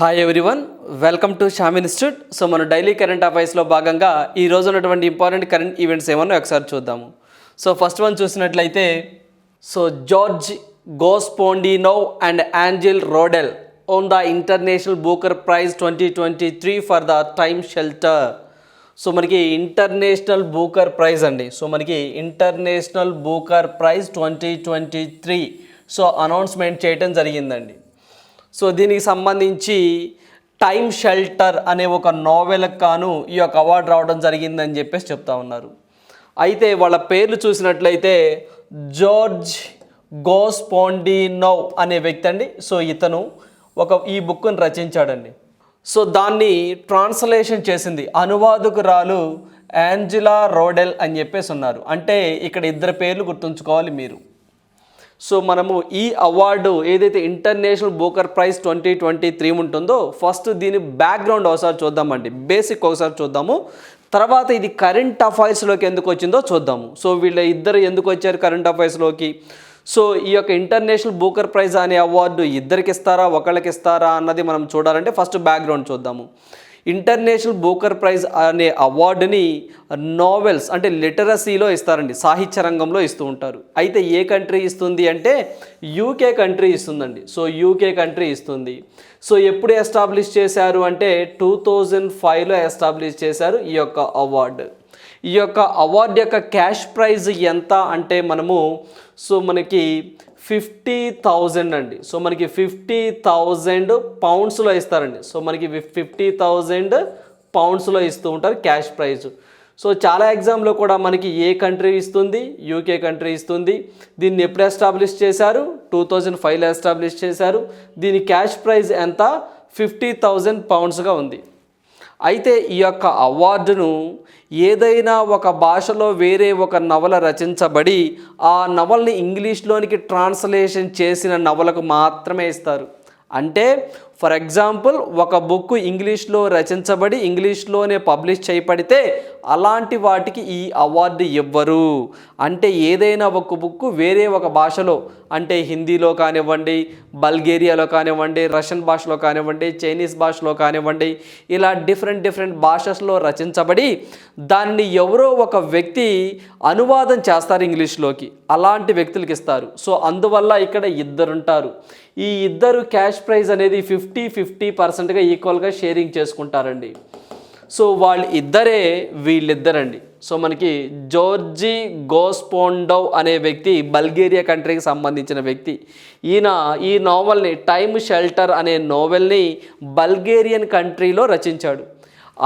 Hi everyone welcome to Sham institute so మన daily current అఫైర్స్లో భాగంగా ఈ రోజు ఉన్నటువంటి ఇంపార్టెంట్ కరెంట్ ఈవెంట్స్ ఏమన్నా ఒకసారి చూద్దాము. సో ఫస్ట్ వన్ చూసినట్లయితే so George Gospodinov and Angela Rodel won the international Booker prize twenty twenty three for the Time Shelter so మనకి ఇంటర్నేషనల్ బూకర్ ప్రైజ్ అండి. సో మనకి international Booker prize twenty twenty three so announcement చేయటం జరిగిందండి. So దీనికి సంబంధించి time shelter అనే ఒక నోవెల్కి కాను ఈ యొక్క అవార్డు రావడం జరిగిందని చెప్పేసి చెప్తా ఉన్నారు. అయితే వాళ్ళ పేర్లు చూసినట్లయితే జార్జ్ గోస్పోండినో అనే వ్యక్తి అండి. సో ఇతను ఒక ఈ బుక్ను రచించాడండి. సో దాన్ని ట్రాన్స్లేషన్ చేసింది అనువాదకురాలు యాంజిలా రోడెల్ అని చెప్పేసి ఉన్నారు. అంటే ఇక్కడ ఇద్దరు పేర్లు గుర్తుంచుకోవాలి మీరు. సో మనము ఈ అవార్డు ఏదైతే international Booker prize twenty twenty three ఉంటుందో ఫస్ట్ దీని బ్యాక్గ్రౌండ్ ఒకసారి చూద్దామండి. బేసిక్ ఒకసారి చూద్దాము. తర్వాత ఇది కరెంట్ అఫైర్స్లోకి ఎందుకు వచ్చిందో చూద్దాము. సో వీళ్ళ ఇద్దరు ఎందుకు వచ్చారు కరెంట్ అఫైర్స్లోకి సో ఈ యొక్క ఇంటర్నేషనల్ బూకర్ ప్రైజ్ అనే అవార్డు ఇద్దరికి ఇస్తారా ఒకళ్ళకి ఇస్తారా అన్నది మనం చూడాలంటే ఫస్ట్ బ్యాక్గ్రౌండ్ చూద్దాము. ఇంటర్నేషనల్ బోకర్ ప్రైజ్ అనే అవార్డుని నావెల్స్ అంటే లిటరసీలో ఇస్తారండి సాహిత్య రంగంలో ఇస్తూ ఉంటారు. అయితే ఏ కంట్రీ ఇస్తుంది అంటే యూకే కంట్రీ ఇస్తుందండి. సో యూకే కంట్రీ ఇస్తుంది. సో ఎప్పుడు ఎస్టాబ్లిష్ చేశారు అంటే టూ థౌజండ్ ఫైవ్లో ఎస్టాబ్లిష్ చేశారు ఈ యొక్క అవార్డు. ఈ యొక్క అవార్డు యొక్క క్యాష్ ప్రైజ్ ఎంత అంటే మనము సో మనకి ఫిఫ్టీ థౌజండ్ అండి. సో మనకి ఫిఫ్టీ థౌజండ్ పౌండ్స్లో ఇస్తారండి. సో మనకి ఫిఫ్టీ థౌజండ్ పౌండ్స్లో ఇస్తూ ఉంటారు క్యాష్ ప్రైజ్ సో చాలా ఎగ్జామ్లో కూడా మనకి ఏ కంట్రీ ఇస్తుంది? యూకే కంట్రీ ఇస్తుంది. దీన్ని ఎప్పుడు ఎస్టాబ్లిష్ చేశారు? టూ థౌజండ్ ఫైవ్లో ఎస్టాబ్లిష్ చేశారు. దీని క్యాష్ ప్రైజ్ ఎంత? ఫిఫ్టీ థౌజండ్ పౌండ్స్గా ఉంది. అయితే ఈ యొక్క అవార్డును ఏదైనా ఒక భాషలో వేరే ఒక నవల రచించబడి ఆ నవల్ని ఇంగ్లీష్లోనికి ట్రాన్స్లేషన్ చేసిన నవలకు మాత్రమే ఇస్తారు. అంటే ఫర్ ఎగ్జాంపుల్ ఒక బుక్ ఇంగ్లీష్లో రచించబడి ఇంగ్లీష్లోనే పబ్లిష్ చేయబడితే అలాంటి వాటికి ఈ అవార్డు ఇవ్వరు. అంటే ఏదైనా ఒక బుక్ వేరే ఒక భాషలో అంటే హిందీలో కానివ్వండి బల్గేరియాలో కానివ్వండి రష్యన్ భాషలో కానివ్వండి చైనీస్ భాషలో కానివ్వండి ఇలా డిఫరెంట్ డిఫరెంట్ భాషస్లో రచించబడి దాన్ని ఎవరో ఒక వ్యక్తి అనువాదం చేస్తారు ఇంగ్లీష్లోకి. అలాంటి వ్యక్తులకి ఇస్తారు. సో అందువల్ల ఇక్కడ ఇద్దరుంటారు. ఈ ఇద్దరు క్యాష్ ప్రైజ్ అనేది ఫిఫ్టీ ఫిఫ్టీ పర్సెంట్గా ఈక్వల్గా షేరింగ్ చేసుకుంటారండి. సో వాళ్ళు ఇద్దరే వీళ్ళిద్దరండి. సో మనకి జోర్జీ గోస్పోండోవ్ అనే వ్యక్తి బల్గేరియా కంట్రీకి సంబంధించిన వ్యక్తి. ఈయన ఈ నోవెల్ని టైమ్ షెల్టర్ అనే నోవెల్ని బల్గేరియన్ కంట్రీలో రచించాడు.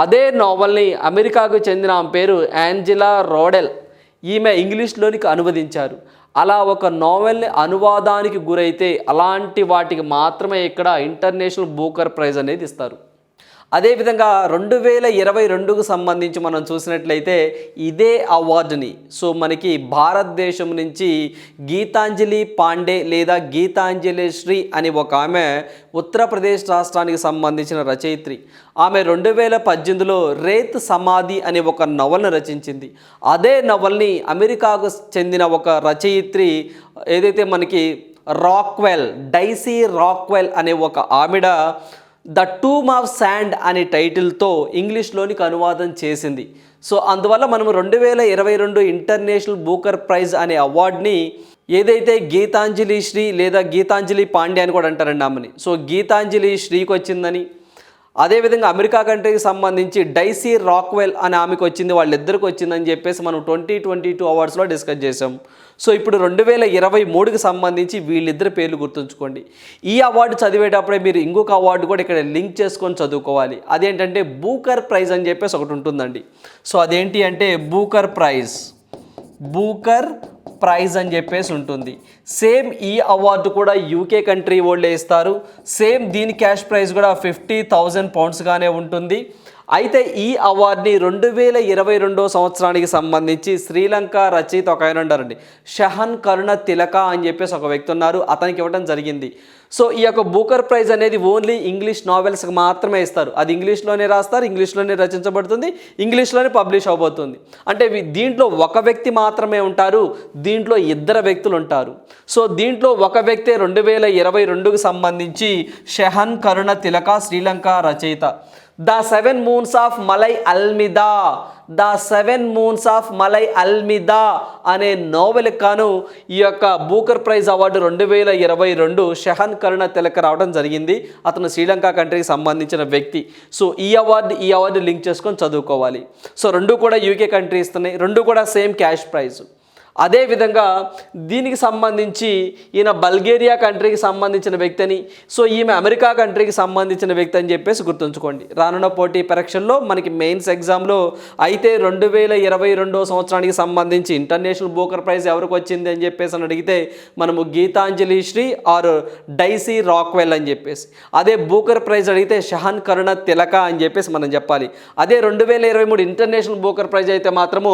అదే నావల్ని అమెరికాకు చెందిన ఆమె పేరు యాంజిలా రోడెల్. ఈమె ఇంగ్లీష్లోనికి అనువదించారు. అలా ఒక నావెల్ని అనువాదానికి గురైతే అలాంటి వాటికి మాత్రమే ఇక్కడ ఇంటర్నేషనల్ బూకర్ ప్రైజ్ అనేది ఇస్తారు. అదేవిధంగా రెండు వేల ఇరవై రెండుకు సంబంధించి మనం చూసినట్లయితే ఇదే అవార్డుని సో మనకి భారతదేశం నుంచి గీతాంజలి పాండే లేదా గీతాంజలి శ్రీ అని ఒక ఆమె ఉత్తరప్రదేశ్ రాష్ట్రానికి సంబంధించిన రచయిత్రి. ఆమె రెండు వేల పద్దెనిమిదిలో రేత్ సమాధి అనే ఒక నవల్ని రచించింది. అదే నవల్ని అమెరికాకు చెందిన ఒక రచయిత్రి ఏదైతే మనకి రాక్వెల్ డైసీ రాక్వెల్ అనే ఒక ఆవిడ ద టూమ్ ఆఫ్ శాండ్ అనే టైటిల్తో ఇంగ్లీష్లోనికి అనువాదం చేసింది. సో అందువల్ల మనం రెండు వేల ఇరవై రెండు ఇంటర్నేషనల్ బూకర్ ప్రైజ్ అనే అవార్డ్ని ఏదైతే గీతాంజలి శ్రీ లేదా గీతాంజలి పాండే అని కూడా అంటారండి ఆమెని. సో గీతాంజలి శ్రీకి వచ్చిందని అదేవిధంగా అమెరికా కంట్రీకి సంబంధించి డైసీ రాక్వెల్ అని ఆమెకు వచ్చింది వాళ్ళిద్దరికి వచ్చిందని చెప్పేసి మనం ట్వంటీ ట్వంటీ టూ అవార్డ్స్లో డిస్కస్ చేసాం సో ఇప్పుడు రెండు వేల ఇరవై మూడుకి సంబంధించి వీళ్ళిద్దరి పేర్లు గుర్తుంచుకోండి. ఈ అవార్డు చదివేటప్పుడే మీరు ఇంకొక అవార్డు కూడా ఇక్కడ లింక్ చేసుకొని చదువుకోవాలి. అదేంటంటే బూకర్ ప్రైజ్ అని చెప్పేసి ఒకటి ఉంటుందండి. సో అదేంటి అంటే బూకర్ ప్రైజ్. బూకర్ ప్రైజ్ అని చెప్పేసి ఉంటుంది. సేమ్ ఈ అవార్డు కూడా యూకే కంట్రీ వాళ్ళే ఇస్తారు. సేమ్ దీని క్యాష్ ప్రైజ్ కూడా ఫిఫ్టీ థౌజండ్ పౌండ్స్గానే ఉంటుంది. అయితే ఈ అవార్డుని రెండు వేల ఇరవై రెండో సంవత్సరానికి సంబంధించి శ్రీలంక రచయిత ఒక ఆయన ఉన్నారండి షహన్ కరుణ తిలక అని చెప్పేసి ఒక వ్యక్తి ఉన్నారు. అతనికి ఇవ్వడం జరిగింది. సో ఈ యొక్క బూకర్ ప్రైజ్ అనేది ఓన్లీ ఇంగ్లీష్ నావెల్స్కి మాత్రమే ఇస్తారు. అది ఇంగ్లీష్లోనే రాస్తారు ఇంగ్లీష్లోనే రచించబడుతుంది ఇంగ్లీష్లోనే పబ్లిష్ అవబోతుంది అంటే దీంట్లో ఒక వ్యక్తి మాత్రమే ఉంటారు దీంట్లో ఇద్దరు వ్యక్తులు ఉంటారు. సో దీంట్లో ఒక వ్యక్తి రెండు వేల ఇరవై రెండుకు సంబంధించి షెహన్ కరుణ తిలక శ్రీలంక రచయిత. The seven moons of Maali Almeida the seven moons of Maali Almeida అనే నోవెల్ కాను ఈ యొక్క బూకర్ ప్రైజ్ అవార్డు రెండు వేల ఇరవై రెండు షెహన్ కరుణ తిలక రావడం జరిగింది. అతను శ్రీలంక కంట్రీకి సంబంధించిన వ్యక్తి. సో ఈ అవార్డు ఈ అవార్డు లింక్ చేసుకొని చదువుకోవాలి. సో రెండు కూడా యూకే కంట్రీ ఇస్తున్నాయి రెండు కూడా సేమ్ క్యాష్ ప్రైజ్ అదేవిధంగా దీనికి సంబంధించి ఈయన బల్గేరియా కంట్రీకి సంబంధించిన వ్యక్తి అని సో ఈమె అమెరికా కంట్రీకి సంబంధించిన వ్యక్తి అని చెప్పేసి గుర్తుంచుకోండి. రానున్న పోటీ పరీక్షల్లో మనకి మెయిన్స్ ఎగ్జామ్లో అయితే రెండు వేల ఇరవై రెండో సంవత్సరానికి సంబంధించి ఇంటర్నేషనల్ బూకర్ ప్రైజ్ ఎవరికి వచ్చింది అని చెప్పేసి అని అడిగితే మనము Geetanjali Shree or Daisy Rockwell అని చెప్పేసి. అదే బూకర్ ప్రైజ్ అడిగితే షహన్ కరుణ తిలక అని చెప్పేసి మనం చెప్పాలి. అదే రెండు వేల ఇరవై మూడు ఇంటర్నేషనల్ బూకర్ ప్రైజ్ అయితే మాత్రము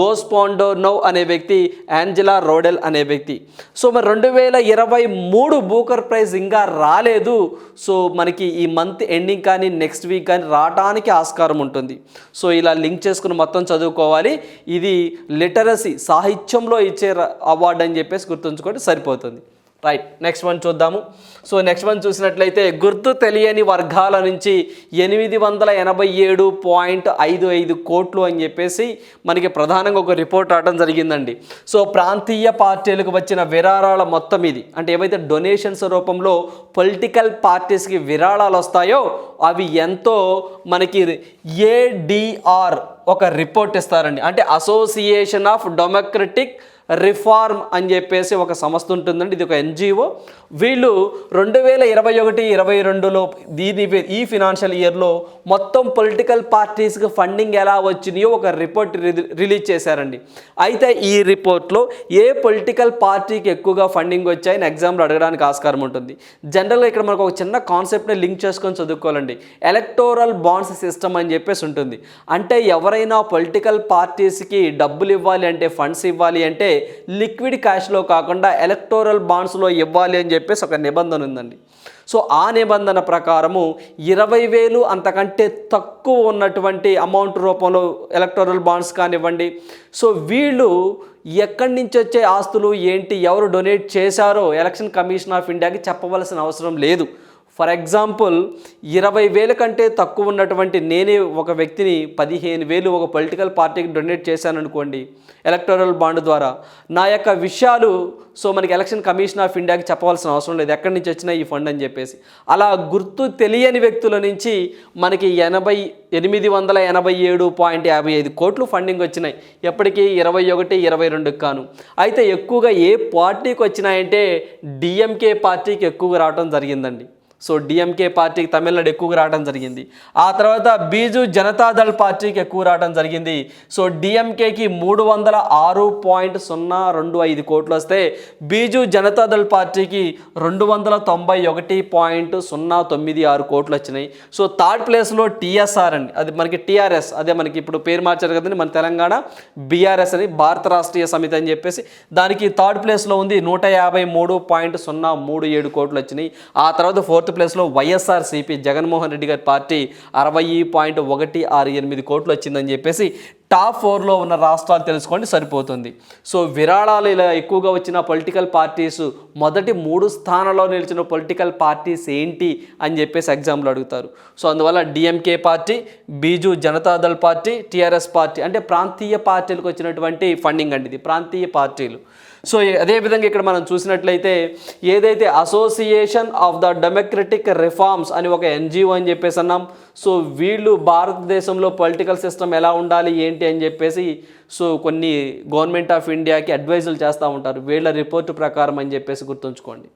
గోస్పాండో నౌ అనే వ్యక్తి యాంజలా రోడెల్ అనే వ్యక్తి. సో మరి రెండు వేల ఇరవై మూడు బూకర్ ప్రైజ్ ఇంకా రాలేదు. సో మనకి ఈ మంత్ ఎండింగ్ కానీ నెక్స్ట్ వీక్ కానీ రావడానికి ఆస్కారం ఉంటుంది. సో ఇలా లింక్ చేసుకుని మొత్తం చదువుకోవాలి. ఇది లిటరసీ సాహిత్యంలో ఇచ్చే అవార్డు అని చెప్పేసి గుర్తుంచుకోండి సరిపోతుంది. రైట్ నెక్స్ట్ వన్ చూద్దాము. సో నెక్స్ట్ వన్ చూసినట్లయితే గుర్తు తెలియని వర్గాల నుంచి ఎనిమిది వందల ఎనభై ఏడు పాయింట్ ఐదు ఐదు కోట్లు అని చెప్పేసి మనకి ప్రధానంగా ఒక రిపోర్ట్ రావడం జరిగిందండి. సో ప్రాంతీయ పార్టీలకు వచ్చిన విరాళాల మొత్తం ఇది. అంటే ఏవైతే డొనేషన్స్ రూపంలో పొలిటికల్ పార్టీస్కి విరాళాలు వస్తాయో అవి ఎంతో మనకి ఏడిఆర్ ఒక రిపోర్ట్ ఇస్తారండి. అంటే అసోసియేషన్ ఆఫ్ డెమోక్రటిక్ రిఫార్మ్ అని చెప్పేసి ఒక సంస్థ ఉంటుందండి. ఇది ఒక ఎన్జిఓ. వీళ్ళు రెండు వేల ఇరవై ఒకటి ఇరవై రెండులో దీని ఈ ఫినాన్షియల్ ఇయర్లో మొత్తం పొలిటికల్ పార్టీస్కి ఫండింగ్ ఎలా వచ్చినాయో ఒక రిపోర్ట్ రిలీజ్ చేశారండి. అయితే ఈ రిపోర్ట్లో ఏ పొలిటికల్ పార్టీకి ఎక్కువగా ఫండింగ్ వచ్చాయని ఎగ్జామ్లో అడగడానికి ఆస్కారం ఉంటుంది. జనరల్గా ఇక్కడ మనకు ఒక చిన్న కాన్సెప్ట్ని లింక్ చేసుకొని చదువుకోవాలండి. ఎలక్టోరల్ బాండ్స్ సిస్టమ్ అని చెప్పేసి ఉంటుంది. అంటే ఎవరైనా పొలిటికల్ పార్టీస్కి డబ్బులు ఇవ్వాలి అంటే ఫండ్స్ ఇవ్వాలి అంటే లిక్విడ్ క్యాష్లో కాకుండా ఎలక్టోరల్ బాండ్స్లో ఇవ్వాలి అని చెప్పేసి ఒక నిబంధన ఉందండి. సో ఆ నిబంధన ప్రకారము ఇరవై వేలు అంతకంటే తక్కువ ఉన్నటువంటి అమౌంట్ రూపంలో ఎలక్టోరల్ బాండ్స్ కానివ్వండి. సో వీళ్ళు ఎక్కడి నుంచి వచ్చే ఆస్తులు ఏంటి ఎవరు డొనేట్ చేశారో ఎలక్షన్ కమిషన్ ఆఫ్ ఇండియాకి చెప్పవలసిన అవసరం లేదు. ఫర్ ఎగ్జాంపుల్ ఇరవై వేల కంటే తక్కువ ఉన్నటువంటి నేనే ఒక వ్యక్తిని పదిహేను వేలు ఒక పొలిటికల్ పార్టీకి డొనేట్ చేశాను అనుకోండి ఎలక్టోరల్ బాండ్ ద్వారా. నా యొక్క విషయాలు సో మనకి ఎలక్షన్ కమిషన్ ఆఫ్ ఇండియాకి చెప్పవలసిన అవసరం లేదు ఎక్కడి నుంచి వచ్చినా ఈ ఫండ్ అని చెప్పేసి. అలా గుర్తు తెలియని వ్యక్తుల నుంచి మనకి ఎనభై ఎనిమిది వందల ఎనభై ఏడు పాయింట్ యాభై ఐదు కోట్లు ఫండింగ్ వచ్చినాయి ఎప్పటికీ ఇరవై ఒకటి ఇరవై రెండుకి కాను. అయితే ఎక్కువగా ఏ పార్టీకి వచ్చినాయంటే డిఎంకే పార్టీకి ఎక్కువగా రావడం జరిగిందండి. సో డిఎంకే పార్టీకి తమిళనాడు ఎక్కువగా రావడం జరిగింది. ఆ తర్వాత బీజు జనతాదళ్ పార్టీకి ఎక్కువ రావడం జరిగింది. సో డిఎంకేకి మూడు వందల ఆరు పాయింట్ సున్నా రెండు ఐదు కోట్లు వస్తే బీజు జనతాదళ్ పార్టీకి రెండు వందల తొంభై ఒకటి పాయింట్ సున్నా తొమ్మిది ఆరు కోట్లు వచ్చినాయి. సో థర్డ్ ప్లేస్లో టీఎస్ఆర్ అండి అది మనకి టీఆర్ఎస్ అదే మనకి ఇప్పుడు పేరు మార్చారు కదండి మన తెలంగాణ బీఆర్ఎస్ అని భారత రాష్ట్రీయ సమితి అని చెప్పేసి దానికి థర్డ్ ప్లేస్లో ఉంది నూట యాభై మూడు పాయింట్ సున్నా మూడు ఏడు కోట్లు వచ్చినాయి. ఆ తర్వాత ఫోర్త్ ప్లేస్లో వైఎస్ఆర్సీపీ జగన్మోహన్ రెడ్డి గారి పార్టీ అరవై పాయింట్ ఒకటి ఆరు ఎనిమిది కోట్లు వచ్చిందని చెప్పేసి టాప్ ఫోర్లో ఉన్న రాష్ట్రాలు తెలుసుకోండి సరిపోతుంది. సో విరాళాలు ఇలా ఎక్కువగా వచ్చిన పొలిటికల్ పార్టీస్ మొదటి మూడు స్థానంలో నిలిచిన పొలిటికల్ పార్టీస్ ఏంటి అని చెప్పేసి ఎగ్జామ్లో అడుగుతారు. సో అందువల్ల DMK party Biju Janata Dal party TRS party అంటే ప్రాంతీయ పార్టీలకు వచ్చినటువంటి ఫండింగ్ అండి ఇది ప్రాంతీయ పార్టీలు. సో అదేవిధంగా ఇక్కడ మనం చూసినట్లయితే ఏదైతే association of the democratic reforms అని ఒక ఎన్జిఓ అని చెప్పేసి అన్నాం సో వీళ్ళు భారతదేశంలో పొలిటికల్ సిస్టమ్ ఎలా ఉండాలి ఏంటి అని చెప్పేసి సో కొన్ని గవర్నమెంట్ ఆఫ్ ఇండియాకి అడ్వైజులు చేస్తూ ఉంటారు. వీళ్ళ రిపోర్టు ప్రకారం అని చెప్పేసి గుర్తుంచుకోండి.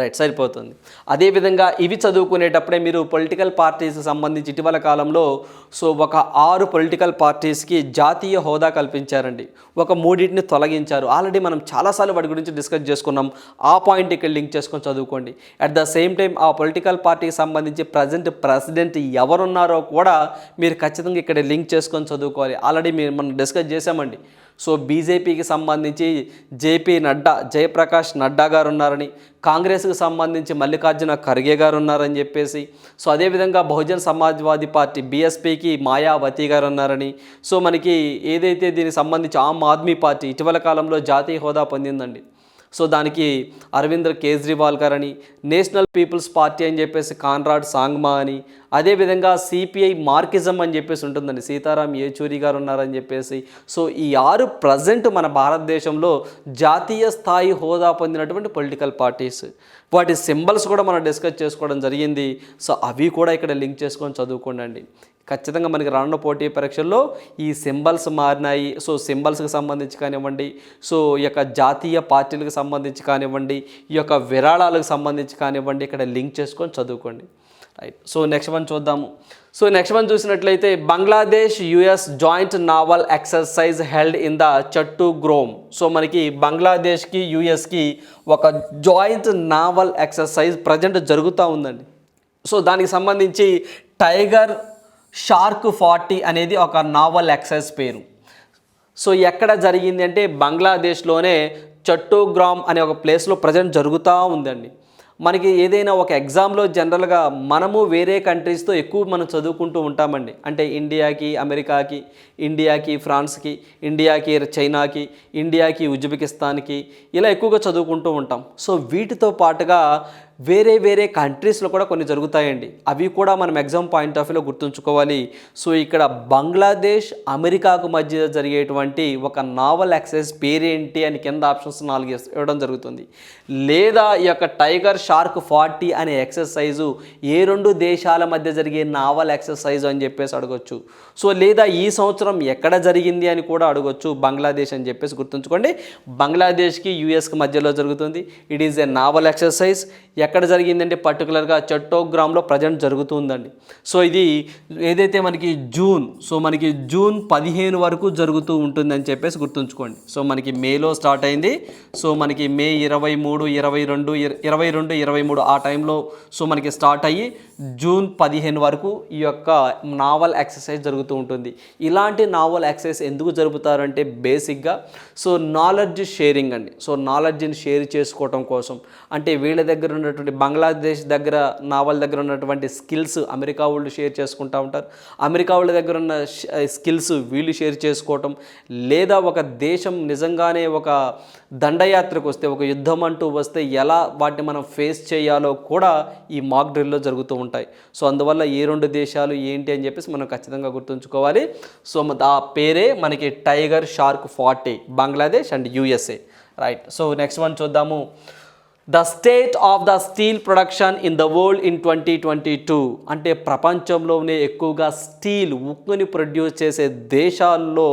రైట్ సరిపోతుంది. అదేవిధంగా ఇవి చదువుకునేటప్పుడే మీరు పొలిటికల్ పార్టీస్కి సంబంధించి ఇటీవల కాలంలో సో ఒక ఆరు పొలిటికల్ పార్టీస్కి జాతీయ హోదా కల్పించారండి. ఒక మూడింటిని తొలగించారు. ఆల్రెడీ మనం చాలాసార్లు వాటి గురించి డిస్కస్ చేసుకున్నాం. ఆ పాయింట్ ఇక్కడ లింక్ చేసుకొని చదువుకోండి. అట్ ద సేమ్ టైం ఆ పొలిటికల్ పార్టీకి సంబంధించి ప్రజెంట్ ప్రెసిడెంట్ ఎవరున్నారో కూడా మీరు ఖచ్చితంగా ఇక్కడ లింక్ చేసుకొని చదువుకోవాలి. ఆల్రెడీ మీరు మనం డిస్కస్ చేసామండి సో బీజేపీకి సంబంధించి జేపీ నడ్డా జయప్రకాష్ నడ్డా గారు ఉన్నారని కాంగ్రెస్కి సంబంధించి మల్లికార్జున ఖర్గే గారు ఉన్నారని చెప్పేసి సో అదేవిధంగా బహుజన్ సమాజ్వాదీ పార్టీ బీఎస్పీకి మాయావతి గారు ఉన్నారని సో మనకి ఏదైతే దీనికి సంబంధించి ఆమ్ ఆద్మీ పార్టీ ఇటీవల కాలంలో జాతీయ హోదా పొందిందండి. సో దానికి అరవింద్ కేజ్రీవాల్ గారని నేషనల్ పీపుల్స్ పార్టీ అని చెప్పేసి కాన్రాడ్ సాంగ్మా అని అదేవిధంగా సిపిఐ మార్కిజం అని చెప్పేసి ఉంటుందండి. సీతారాం యేచూరి గారు ఉన్నారని చెప్పేసి. సో ఈ ఆరు ప్రజెంట్ మన భారతదేశంలో జాతీయ స్థాయి హోదా పొందినటువంటి పొలిటికల్ పార్టీస్. వాటి సింబల్స్ కూడా మనం డిస్కస్ చేసుకోవడం జరిగింది. సో అవి కూడా ఇక్కడ లింక్ చేసుకొని చదువుకోండి ఖచ్చితంగా మనకి రానున్న పోటీ పరీక్షల్లో ఈ సింబల్స్ మారినాయి. సో సింబల్స్కి సంబంధించి కానివ్వండి సో ఈ యొక్క జాతీయ పార్టీలకు సంబంధించి కానివ్వండి ఈ యొక్క విరాళాలకు సంబంధించి కానివ్వండి ఇక్కడ లింక్ చేసుకొని చదువుకోండి. రైట్ సో నెక్స్ట్ వన్ చూద్దాము. సో నెక్స్ట్ వన్ చూసినట్లయితే Bangladesh US joint naval exercise held in the Chattogram so మనకి బంగ్లాదేశ్కి యుఎస్కి ఒక జాయింట్ నావల్ ఎక్సర్సైజ్ ప్రజెంట్ జరుగుతూ ఉందండి. సో దానికి సంబంధించి టైగర్ షార్క్ ఫార్టీ అనేది ఒక నావల్ ఎక్సైజ్ పేరు. సో ఎక్కడ జరిగింది అంటే బంగ్లాదేశ్లోనే చట్టోగ్రామ్ అనే ఒక ప్లేస్లో ప్రజెంట్ జరుగుతూ ఉందండి. మనకి ఏదైనా ఒక ఎగ్జామ్లో జనరల్గా మనము వేరే కంట్రీస్తో ఎక్కువ మనం చదువుకుంటూ ఉంటామండి. అంటే ఇండియాకి అమెరికాకి ఇండియాకి ఫ్రాన్స్కి ఇండియాకి చైనాకి ఇండియాకి ఉజ్బెకిస్తాన్కి ఇలా ఎక్కువగా చదువుకుంటూ ఉంటాం. సో వీటితో పాటుగా వేరే వేరే కంట్రీస్లో కూడా కొన్ని జరుగుతాయండి. అవి కూడా మనం ఎగ్జామ్ పాయింట్ ఆఫ్ వ్యూలో గుర్తుంచుకోవాలి. సో ఇక్కడ బంగ్లాదేశ్ అమెరికాకు మధ్య జరిగేటువంటి ఒక నావల్ యాక్సెస్ పేరేంటి అని కింద ఆప్షన్స్ నాలుగు ఇవ్వడం జరుగుతుంది. లేదా ఈ యొక్క టైగర్ షార్క్ ఫార్టీ అనే ఎక్సర్సైజు ఏ రెండు దేశాల మధ్య జరిగే నావల్ ఎక్సర్సైజ్ అని చెప్పేసి అడగొచ్చు. సో లేదా ఈ సంవత్సరం ఎక్కడ జరిగింది అని కూడా అడగొచ్చు బంగ్లాదేశ్ అని చెప్పేసి గుర్తుంచుకోండి. బంగ్లాదేశ్కి యూఎస్కి మధ్యలో జరుగుతుంది. It is a naval exercise ఎక్కడ జరిగిందంటే పర్టికులర్గా చట్టోగ్రామ్లో ప్రజెంట్ జరుగుతుందండి. సో ఇది ఏదైతే మనకి జూన్ సో మనకి జూన్ పదిహేను వరకు జరుగుతూ ఉంటుందని చెప్పేసి గుర్తుంచుకోండి. సో మనకి మేలో స్టార్ట్ అయింది. సో మనకి మే ఇరవై మూడు ఇరవై రెండు ఇరవై రెండు ఇరవై మూడు ఆ టైంలో సో మనకి స్టార్ట్ అయ్యి జూన్ పదిహేను వరకు ఈ యొక్క నావల్ ఎక్సర్సైజ్ జరుగుతూ ఉంటుంది. ఇలాంటి నావల్ ఎక్సర్సైజ్ ఎందుకు జరుపుతారంటే బేసిక్గా సో నాలెడ్జ్ షేరింగ్ అండి. సో నాలెడ్జ్ని షేర్ చేసుకోవటం కోసం. అంటే వీళ్ళ దగ్గర ఉన్నటువంటి బంగ్లాదేశ్ దగ్గర నావల్ దగ్గర ఉన్నటువంటి స్కిల్స్ అమెరికా వాళ్ళు షేర్ చేసుకుంటూ ఉంటారు. అమెరికా వాళ్ళ దగ్గర ఉన్న స్కిల్స్ వీళ్ళు షేర్ చేసుకోవటం. లేదా ఒక దేశం నిజంగానే ఒక దండయాత్రకు వస్తే ఒక యుద్ధం అంటూ వస్తే ఎలా వాటిని మనం ఫేస్ చేయాలో కూడా ఈ మాక్ డ్రిల్లో జరుగుతూ ఉంటాయి. సో అందువల్ల ఏ రెండు దేశాలు ఏంటి అని చెప్పేసి మనం ఖచ్చితంగా గుర్తుంచుకోవాలి. సో ఆ పేరే మనకి tiger shark forty Bangladesh and USA right so next one చూద్దాము. The state of the steel production in the world in twenty twenty two అంటే ప్రపంచంలోనే ఎక్కువగా స్టీల్ ఉక్కుని ప్రొడ్యూస్ చేసే దేశాల్లో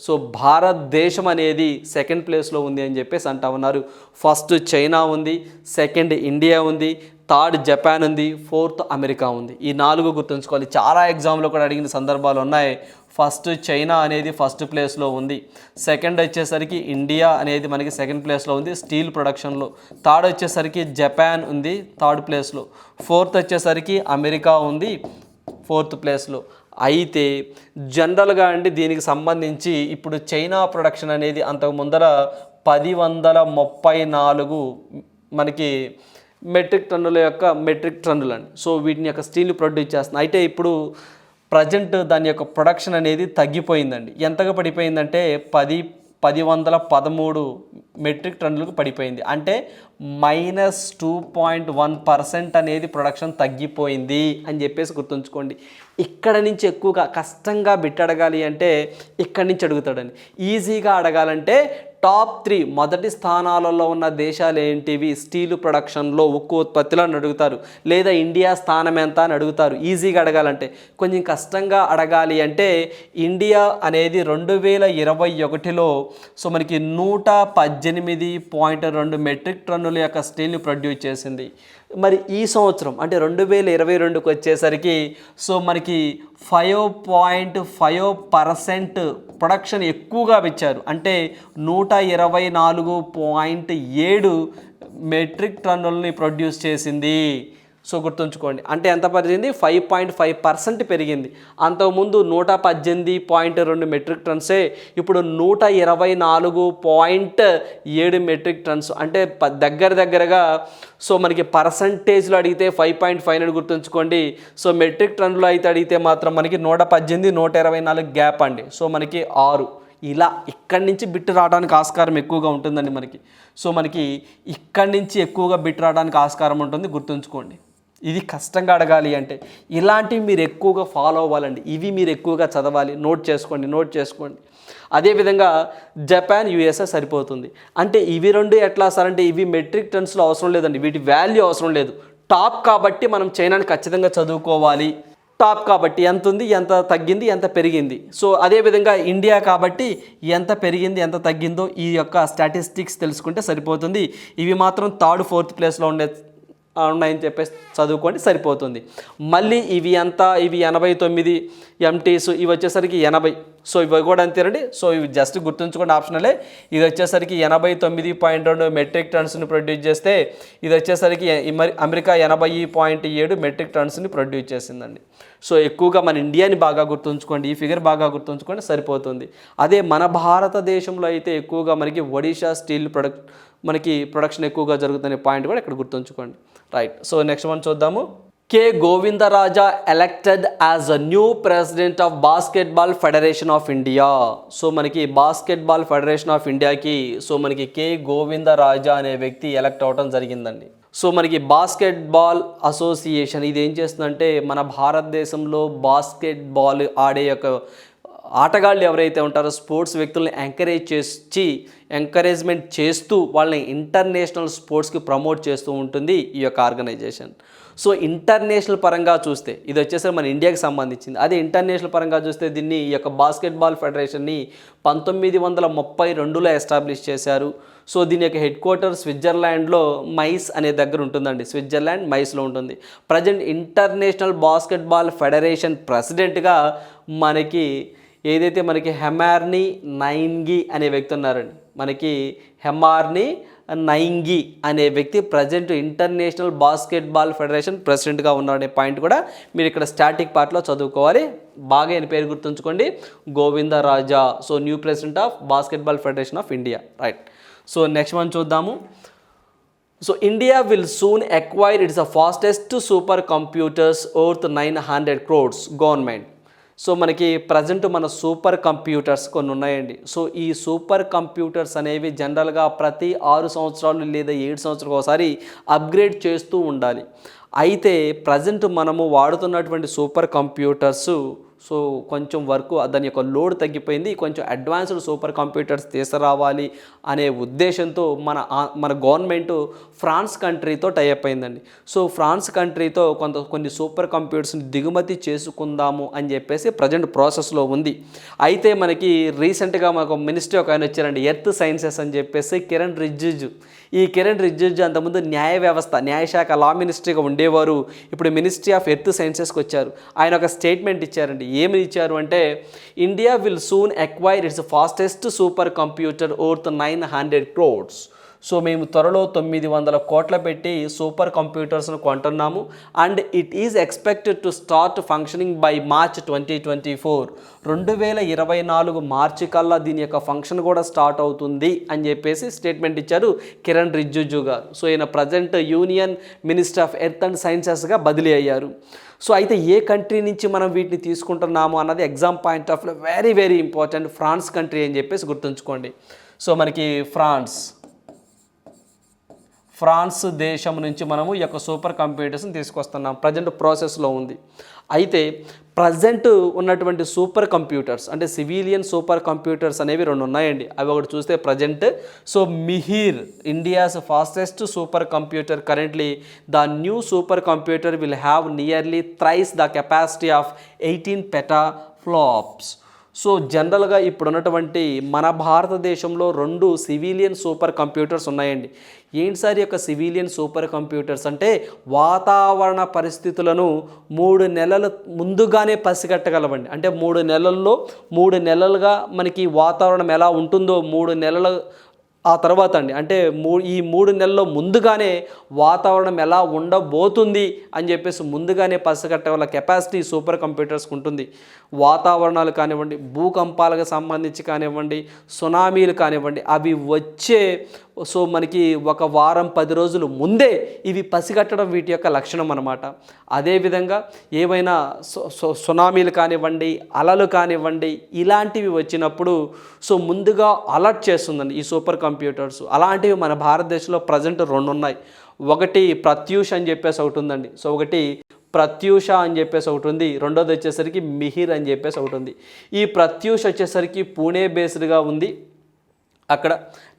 సో భారతదేశం అనేది సెకండ్ ప్లేస్లో ఉంది అని చెప్పేసి అంటా ఉన్నారు. ఫస్ట్ చైనా ఉంది సెకండ్ ఇండియా ఉంది థర్డ్ జపాన్ ఉంది ఫోర్త్ అమెరికా ఉంది. ఈ నాలుగు గుర్తుంచుకోవాలి. చాలా ఎగ్జామ్లో కూడా అడిగిన సందర్భాలు ఉన్నాయి. ఫస్ట్ చైనా అనేది ఫస్ట్ ప్లేస్లో ఉంది. సెకండ్ వచ్చేసరికి ఇండియా అనేది మనకి సెకండ్ ప్లేస్లో ఉంది స్టీల్ ప్రొడక్షన్లో. థర్డ్ వచ్చేసరికి జపాన్ ఉంది థర్డ్ ప్లేస్లో. ఫోర్త్ వచ్చేసరికి అమెరికా ఉంది ఫోర్త్ ప్లేస్లో. అయితే జనరల్గా అండి దీనికి సంబంధించి ఇప్పుడు చైనా ప్రొడక్షన్ అనేది అంతకు ముందర పది వందల ముప్పై నాలుగు మనకి మెట్రిక్ టన్నుల యొక్క మెట్రిక్ టన్నులు అండి సో వీటిని యొక్క స్టీల్ ప్రొడ్యూస్ చేస్తుంది అయితే ఇప్పుడు ప్రజెంట్ దాని యొక్క ప్రొడక్షన్ అనేది తగ్గిపోయిందండి. ఎంతగా పడిపోయిందంటే పది పది వందల పదమూడు మెట్రిక్ టన్నులకు పడిపోయింది. అంటే minus two point one percent అనేది ప్రొడక్షన్ తగ్గిపోయింది అని చెప్పేసి గుర్తుంచుకోండి. ఇక్కడ నుంచి ఎక్కువగా కష్టంగా బిట్ అడగాలి అంటే ఇక్కడి నుంచి అడుగుతాడని ఈజీగా అడగాలంటే టాప్ త్రీ మొదటి స్థానాలలో ఉన్న దేశాలు ఏంటివి? స్టీలు ప్రొడక్షన్లో ఉక్కు ఉత్పత్తిలో అని అడుగుతారు. లేదా ఇండియా స్థానం ఎంత అని అడుగుతారు. ఈజీగా అడగాలంటే కొంచెం కష్టంగా అడగాలి అంటే ఇండియా అనేది రెండు వేల ఇరవై ఒకటిలో సో మనకి నూట పద్దెనిమిది పాయింట్ రెండు మెట్రిక్ టన్నుల యొక్క స్టీల్ని ప్రొడ్యూస్ చేసింది. మరి ఈ సంవత్సరం అంటే రెండు వేల ఇరవై రెండుకి వచ్చేసరికి సో మనకి five point five percent production ఎక్కువగా ఇచ్చారు అంటే నూట ఇరవై నాలుగు పాయింట్ ఏడు మెట్రిక్ టన్నుల్ని ప్రొడ్యూస్ చేసింది. సో గుర్తుంచుకోండి. అంటే ఎంత పెరిగింది ఫైవ్ పాయింట్ ఫైవ్ పర్సెంట్ పెరిగింది. అంతకుముందు నూట పద్దెనిమిది పాయింట్ రెండు మెట్రిక్ టన్సే ఇప్పుడు నూట ఇరవై నాలుగు పాయింట్ ఏడు మెట్రిక్ టన్స్. అంటే ప- దగ్గర దగ్గరగా సో మనకి పర్సంటేజ్లో అడిగితే ఫైవ్ పాయింట్ ఫైవ్ అని గుర్తుంచుకోండి. సో మెట్రిక్ టన్లో అయితే అడిగితే మాత్రం మనకి నూట పద్దెనిమిది నూట ఇరవై నాలుగు గ్యాప్ అండి. సో మనకి ఆరు. ఇలా ఇక్కడి నుంచి బిట్ రావడానికి ఆస్కారం ఎక్కువగా ఉంటుందండి మనకి. సో మనకి ఇక్కడి నుంచి ఎక్కువగా బిట్ రావడానికి ఆస్కారం ఉంటుంది గుర్తుంచుకోండి. ఇది కష్టంగా అడగాలి అంటే ఇలాంటివి మీరు ఎక్కువగా ఫాలో అవ్వాలండి. ఇవి మీరు ఎక్కువగా చదవాలి. నోట్ చేసుకోండి నోట్ చేసుకోండి. అదేవిధంగా జపాన్ యుఎస్ఏ సరిపోతుంది. అంటే ఇవి రెండు ఎట్లా సార్? అంటే ఇవి మెట్రిక్ టన్స్లో అవసరం లేదండి. వీటి వాల్యూ అవసరం లేదు. టాప్ కాబట్టి మనం చైనాని ఖచ్చితంగా చదువుకోవాలి. టాప్ కాబట్టి ఎంత ఉంది ఎంత తగ్గింది ఎంత పెరిగింది. సో అదేవిధంగా ఇండియా కాబట్టి ఎంత పెరిగింది ఎంత తగ్గిందో ఈ యొక్క స్టాటిస్టిక్స్ తెలుసుకుంటే సరిపోతుంది. ఇవి మాత్రం థర్డ్ ఫోర్త్ ప్లేస్లో ఉండే ఉన్నాయని చెప్పేసి చదువుకోండి సరిపోతుంది. మళ్ళీ ఇవి అంతా ఇవి ఎనభై తొమ్మిది ఎంటీస్ ఇవి వచ్చేసరికి ఎనభై. సో ఇవి కూడా అంతేనండి. సో ఇవి జస్ట్ గుర్తుంచుకున్న ఆప్షనలే. ఇది వచ్చేసరికి ఎనభై తొమ్మిది పాయింట్ రెండు మెట్రిక్ టన్స్ని ప్రొడ్యూస్ చేస్తే ఇది వచ్చేసరికి మరి అమెరికా ఎనభై పాయింట్ ఏడు మెట్రిక్ టన్స్ని ప్రొడ్యూస్ చేసిందండి. సో ఎక్కువగా మన ఇండియాని బాగా గుర్తుంచుకోండి. ఈ ఫిగర్ బాగా గుర్తుంచుకోండి సరిపోతుంది. అదే మన భారతదేశంలో అయితే ఎక్కువగా మనకి ఒడిషా స్టీల్ ప్రొడక్ట్ మనకి ప్రొడక్షన్ ఎక్కువగా జరుగుతున్న పాయింట్ కూడా ఇక్కడ గుర్తుంచుకోండి. రైట్ సో నెక్స్ట్ వన్ చూద్దాము. K. Govindaraja elected as a new president of basketball federation of India so మనకి బాస్కెట్బాల్ ఫెడరేషన్ ఆఫ్ ఇండియాకి సో మనకి కె. గోవిందరాజా అనే వ్యక్తి ఎలక్ట్ అవటం జరిగిందండి. సో మనకి బాస్కెట్బాల్ అసోసియేషన్ ఇది ఏం చేస్తుందంటే మన భారతదేశంలో బాస్కెట్బాల్ ఆడే యొక్క ఆటగాళ్ళు ఎవరైతే ఉంటారో స్పోర్ట్స్ వ్యక్తుల్ని ఎంకరేజ్ చేసి ఎంకరేజ్మెంట్ చేస్తూ వాళ్ళని ఇంటర్నేషనల్ స్పోర్ట్స్కి ప్రమోట్ చేస్తూ ఉంటుంది ఈ యొక్క ఆర్గనైజేషన్. సో ఇంటర్నేషనల్ పరంగా చూస్తే ఇది వచ్చేసరి మన ఇండియాకి సంబంధించింది. అదే ఇంటర్నేషనల్ పరంగా చూస్తే దీన్ని ఈ యొక్క బాస్కెట్బాల్ ఫెడరేషన్ని పంతొమ్మిది వందల ముప్పై రెండులో ఎస్టాబ్లిష్ చేశారు. సో దీని యొక్క హెడ్ క్వార్టర్ స్విట్జర్లాండ్లో మైస్ అనే దగ్గర ఉంటుందండి. స్విట్జర్లాండ్ మైస్లో ఉంటుంది. ప్రజెంట్ ఇంటర్నేషనల్ బాస్కెట్బాల్ ఫెడరేషన్ ప్రెసిడెంట్గా మనకి ఏదైతే మనకి హెమార్ని నైన్గి అనే వ్యక్తి ఉన్నారండి మనకి హెమార్ని నైంగి అనే వ్యక్తి ప్రజెంట్ ఇంటర్నేషనల్ బాస్కెట్బాల్ ఫెడరేషన్ ప్రెసిడెంట్గా ఉన్నాడనే పాయింట్ కూడా మీరు ఇక్కడ స్టాటిక్ పార్ట్లో చదువుకోవాలి. బాగా ఆయన పేరు గుర్తుంచుకోండి. Govindaraja so new president of basketball federation of India right. So next మనం చూద్దాము. So India will soon acquire its the fastest super computers worth nine hundred crores government. So మనకి ప్రజెంట్ మన సూపర్ కంప్యూటర్స్ కొన్ని ఉన్నాయండి. So ఈ super computers అనేవి జనరల్గా ప్రతి ఆరు సంవత్సరాలు లేదా ఏడు సంవత్సరాలు ఒకసారి అప్గ్రేడ్ చేస్తూ ఉండాలి. అయితే ప్రజెంట్ మనము వాడుతున్నటువంటి సూపర్ కంప్యూటర్స్ సో కొంచెం వర్క్ దాని యొక్క లోడ్ తగ్గిపోయింది. కొంచెం అడ్వాన్స్డ్ సూపర్ కంప్యూటర్స్ తీసుకురావాలి అనే ఉద్దేశంతో మన మన గవర్నమెంట్ ఫ్రాన్స్ కంట్రీతో టైప్ అయిందండి. సో ఫ్రాన్స్ కంట్రీతో కొంత కొన్ని సూపర్ కంప్యూటర్స్ని దిగుమతి చేసుకుందాము అని చెప్పేసి ప్రజెంట్ ప్రాసెస్లో ఉంది. అయితే మనకి రీసెంట్గా మనకు మినిస్ట్రీ ఒక ఆయన వచ్చారండి ఎర్త్ సైన్సెస్ అని చెప్పేసి కిరణ్ రిజిజు. ఈ కిరణ్ రిజిజు అంతకుముందు న్యాయ వ్యవస్థ న్యాయశాఖ లా మినిస్ట్రీగా ఉండేవారు. ఇప్పుడు మినిస్ట్రీ ఆఫ్ ఎర్త్ సైన్సెస్కి వచ్చారు. ఆయన ఒక స్టేట్మెంట్ ఇచ్చారండి. ఏమి ఇచ్చారు అంటే India will soon acquire its fastest super computer worth nine hundred crores so మేము త్వరలో తొమ్మిది వందల కోట్ల పెట్టి సూపర్ కంప్యూటర్స్ను కొంటున్నాము. And it is expected to start functioning by March twenty twenty four. రెండు వేల ఇరవై నాలుగు మార్చి కల్లా దీని యొక్క ఫంక్షన్ కూడా స్టార్ట్ అవుతుంది అని చెప్పేసి స్టేట్మెంట్ ఇచ్చారు కిరణ్ రిజ్జుజు గారు. సో ఈయన present union minister of earth and సైన్సెస్గా బదిలీ అయ్యారు. సో అయితే ఏ కంట్రీ నుంచి మనం వీటిని తీసుకుంటున్నాము అన్నది exam point of very very important France country అని చెప్పేసి గుర్తుంచుకోండి. సో మనకి ఫ్రాన్స్. ఫ్రాన్స్ దేశం నుంచి మనము ఈ యొక్క సూపర్ కంప్యూటర్స్ని తీసుకొస్తున్నాం. ప్రజెంట్ ప్రాసెస్లో ఉంది. అయితే ప్రజెంట్ ఉన్నటువంటి సూపర్ కంప్యూటర్స్ అంటే సివిలియన్ సూపర్ కంప్యూటర్స్ అనేవి రెండు ఉన్నాయండి. అవి ఒకటి చూస్తే present. So Mihir India's fastest super computer. Currently the new super computer will have nearly thrice the capacity of eighteen petaflops. So జనరల్గా ఇప్పుడు ఉన్నటువంటి మన భారతదేశంలో రెండు సివిలియన్ సూపర్ కంప్యూటర్స్ ఉన్నాయండి. ఏంటి సార్ యొక్క సివిలియన్ సూపర్ కంప్యూటర్స్ అంటే వాతావరణ పరిస్థితులను మూడు నెలల ముందుగానే పసిగట్టగలవండి. అంటే మూడు నెలల్లో మూడు నెలలుగా మనకి వాతావరణం ఎలా ఉంటుందో మూడు నెలల ఆ తర్వాత అండి అంటే మూ ఈ మూడు నెలల్లో ముందుగానే వాతావరణం ఎలా ఉండబోతుంది అని చెప్పేసి ముందుగానే పసిగట్టగల కెపాసిటీ సూపర్ కంప్యూటర్స్కి ఉంటుంది వాతావరణాలు కానివ్వండి భూకంపాలకు సంబంధించి కానివ్వండి సునామీలు కానివ్వండి అవి వచ్చే సో మనకి ఒక వారం పది రోజులు ముందే ఇవి పసిగట్టడం వీటి యొక్క లక్షణం అనమాట అదేవిధంగా ఏవైనా సు- సునామీలు కానివ్వండి అలలు కానివ్వండి ఇలాంటివి వచ్చినప్పుడు సో ముందుగా అలర్ట్ చేస్తుందండి ఈ సూపర్ కంప్యూటర్స్. అలాంటివి మన భారతదేశంలో ప్రజెంట్ రెండు ఉన్నాయి. ఒకటి ప్రత్యూష్ అని చెప్పేసి ఒకటి ఉందండి. సో ఒకటి ప్రత్యూష అని చెప్పేసి ఒకటి ఉంది. రెండోది వచ్చేసరికి మిహిర్ అని చెప్పేసి ఒకటి ఉంది. ఈ ప్రత్యూష వచ్చేసరికి పూణే బేస్డ్గా ఉంది. అక్కడ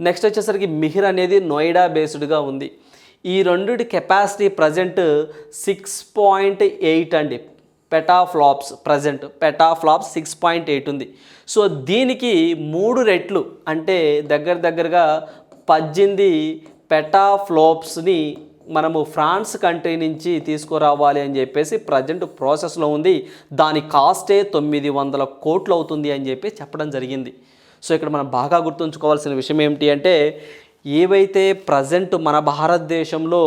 నెక్స్ట్ వచ్చేసరికి మిహిర్ అనేది నోయిడా బేస్డ్గా ఉంది. ఈ రెండిటి capacity present six point eight అండి. Petaflops present petaflops six point eight ఉంది. సో దీనికి మూడు రెట్లు అంటే దగ్గర దగ్గరగా పద్దెనిమిది పెటాఫ్లోప్స్ని మనము ఫ్రాన్స్ కంట్రీ నుంచి తీసుకురావాలి అని చెప్పేసి ప్రజెంట్ ప్రాసెస్లో ఉంది. దాని కాస్టే తొమ్మిది వందల కోట్లు అవుతుంది అని చెప్పి చెప్పడం జరిగింది. సో ఇక్కడ మనం బాగా గుర్తుంచుకోవాల్సిన విషయం ఏమిటి అంటే ఏవైతే ప్రజెంట్ మన భారతదేశంలో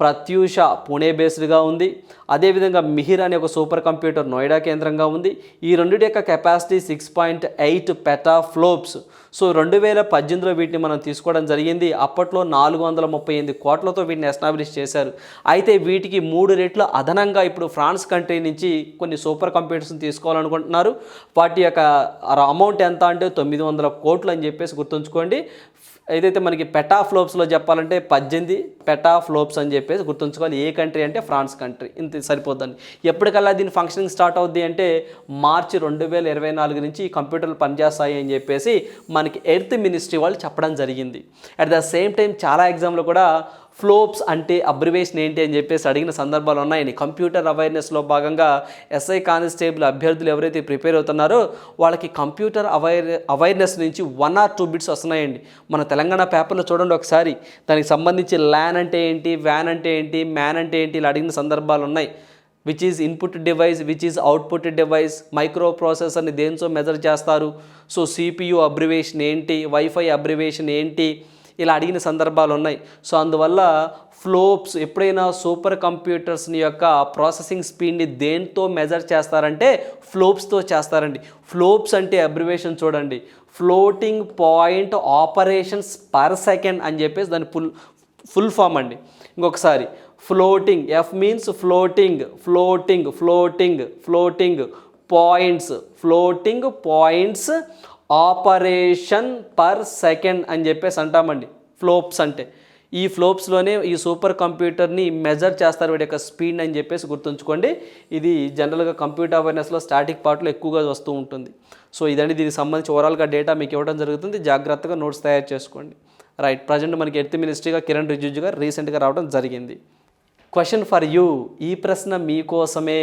ప్రత్యూష పూణే బేస్డ్గా ఉంది అదేవిధంగా మిహిర్ అనే ఒక సూపర్ కంప్యూటర్ నోయిడా కేంద్రంగా ఉంది. ఈ రెండింటి యొక్క capacity six point eight petaflops so రెండు వేల పద్దెనిమిదిలో వీటిని మనం తీసుకోవడం జరిగింది. అప్పట్లో నాలుగు వందల ముప్పై ఎనిమిది కోట్లతో వీటిని ఎస్టాబ్లిష్ చేశారు. అయితే వీటికి మూడు రెట్లు అదనంగా ఇప్పుడు ఫ్రాన్స్ కంట్రీ నుంచి కొన్ని సూపర్ కంప్యూటర్స్ని తీసుకోవాలనుకుంటున్నారు. వాటి యొక్క అమౌంట్ ఎంత అంటే తొమ్మిది వందల కోట్లు అని చెప్పేసి గుర్తుంచుకోండి. ఏదైతే మనకి పెటా ఫ్లోప్స్లో చెప్పాలంటే పద్దెనిమిది పెటా ఫ్లోప్స్ అని చెప్పేసి గుర్తుంచుకోవాలి. ఏ కంట్రీ అంటే ఫ్రాన్స్ కంట్రీ. ఇంత సరిపోద్దండి ఎప్పటికల్లా దీని ఫంక్షనింగ్ స్టార్ట్ అవుద్ది అంటే మార్చి రెండు వేల ఇరవై నాలుగు నుంచి ఈ కంప్యూటర్లు పనిచేస్తాయి అని చెప్పేసి మనకి ఎర్త్ మినిస్ట్రీ వాళ్ళు చెప్పడం జరిగింది. అట్ ద సేమ్ టైం చాలా ఎగ్జామ్లో కూడా ఫ్లోప్స్ అంటే అబ్రివేషన్ ఏంటి అని చెప్పేసి అడిగిన సందర్భాలు ఉన్నాయని కంప్యూటర్ అవేర్నెస్లో భాగంగా ఎస్ఐ కానిస్టేబుల్ అభ్యర్థులు ఎవరైతే ప్రిపేర్ అవుతున్నారో వాళ్ళకి కంప్యూటర్ అవేర్ అవేర్నెస్ నుంచి వన్ ఆర్ టూ బిట్స్ వస్తున్నాయండి. మన తెలంగాణ పేపర్లో చూడండి ఒకసారి. దానికి సంబంధించి ల్యాన్ అంటే ఏంటి వ్యాన్ అంటే ఏంటి మ్యాన్ అంటే ఏంటి ఇలా అడిగిన సందర్భాలు ఉన్నాయి. Which is input device which is output device micro ప్రాసెసర్ని దేనితో మెజర్ చేస్తారు? సో సిపియు అబ్రివేషన్ ఏంటి వైఫై అబ్రివేషన్ ఏంటి ఇలా అడిగిన సందర్భాలు ఉన్నాయి. సో అందువల్ల ఫ్లోప్స్ ఎప్పుడైనా సూపర్ కంప్యూటర్స్ని యొక్క ప్రాసెసింగ్ స్పీడ్ని దేంతో మెజర్ చేస్తారంటే ఫ్లోప్స్తో చేస్తారండి. ఫ్లోప్స్ అంటే అబ్రివేషన్ చూడండి. Floating point operations per second అని చెప్పేసి దాని ఫుల్ ఫుల్ ఫామ్ అండి. ఇంకొకసారి floating F means floating floating floating floating points floating points operation per second అని చెప్పేసి అంటామండి. ఫ్లోప్స్ అంటే. ఈ ఫ్లోప్స్లోనే ఈ సూపర్ కంప్యూటర్ని మెజర్ చేస్తారు వీడి యొక్క స్పీడ్ అని చెప్పేసి గుర్తుంచుకోండి. ఇది జనరల్గా కంప్యూటర్ అవేర్నెస్లో స్టాటిక్ పార్ట్లో ఎక్కువగా వస్తూ ఉంటుంది. సో ఇదండి దీనికి సంబంధించి ఓవరాల్గా డేటా మీకు ఇవ్వడం జరుగుతుంది. జాగ్రత్తగా నోట్స్ తయారు చేసుకోండి. రైట్ ప్రజెంట్ మనకి ఎర్త్ మినిస్ట్రీగా కిరణ్ రిజిజు గారు రీసెంట్గా రావడం జరిగింది. Question for you. ఈ ప్రశ్న మీకోసమే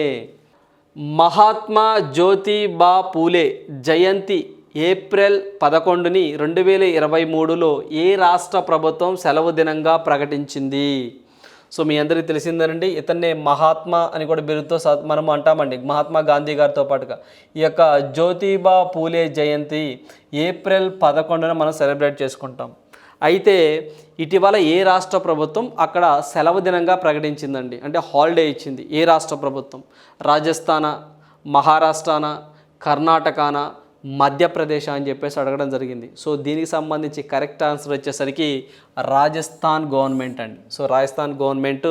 మహాత్మా జ్యోతిబా పూలే జయంతి ఏప్రిల్ పదకొండుని రెండు వేల ఇరవై మూడులో ఏ రాష్ట్ర ప్రభుత్వం సెలవు దినంగా ప్రకటించింది? సో మీ అందరికీ తెలిసిందేనండి ఇతన్నే మహాత్మా అని కూడా బిరుదుతో మనం అంటామండి మహాత్మా గాంధీ గారితో పాటుగా. ఈ యొక్క జ్యోతిబా పూలే జయంతి ఏప్రిల్ పదకొండున మనం సెలబ్రేట్ చేసుకుంటాం. అయితే ఇటీవల ఏ రాష్ట్ర ప్రభుత్వం అక్కడ సెలవు దినంగా ప్రకటించిందండి? అంటే హాలిడే ఇచ్చింది. ఏ రాష్ట్ర ప్రభుత్వం? రాజస్థాన మహారాష్ట్రాన కర్ణాటకాన మధ్యప్రదేశ్ అని చెప్పేసి అడగడం జరిగింది. సో దీనికి సంబంధించి కరెక్ట్ ఆన్సర్ వచ్చేసరికి రాజస్థాన్ గవర్నమెంట్ అండి. సో రాజస్థాన్ గవర్నమెంట్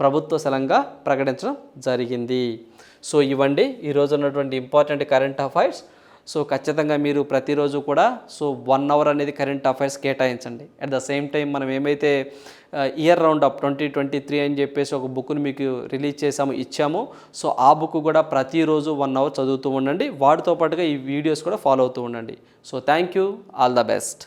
ప్రభుత్వ స్థలంగా ప్రకటించడం జరిగింది. సో ఇవ్వండి. ఈరోజు ఉన్నటువంటి ఇంపార్టెంట్ కరెంట్ అఫైర్స్ సో ఖచ్చితంగా మీరు ప్రతిరోజు కూడా సో వన్ అవర్ అనేది కరెంట్ అఫైర్స్ కేటాయించండి. అట్ ద సేమ్ టైం మనం ఏమైతే year round up twenty twenty three అని చెప్పేసి ఒక బుక్ను మీకు రిలీజ్ చేసాము ఇచ్చాము సో ఆ బుక్ కూడా ప్రతిరోజు వన్ అవర్ చదువుతూ ఉండండి. వాటితో పాటుగా ఈ వీడియోస్ కూడా ఫాలో అవుతూ ఉండండి. So thank you all the best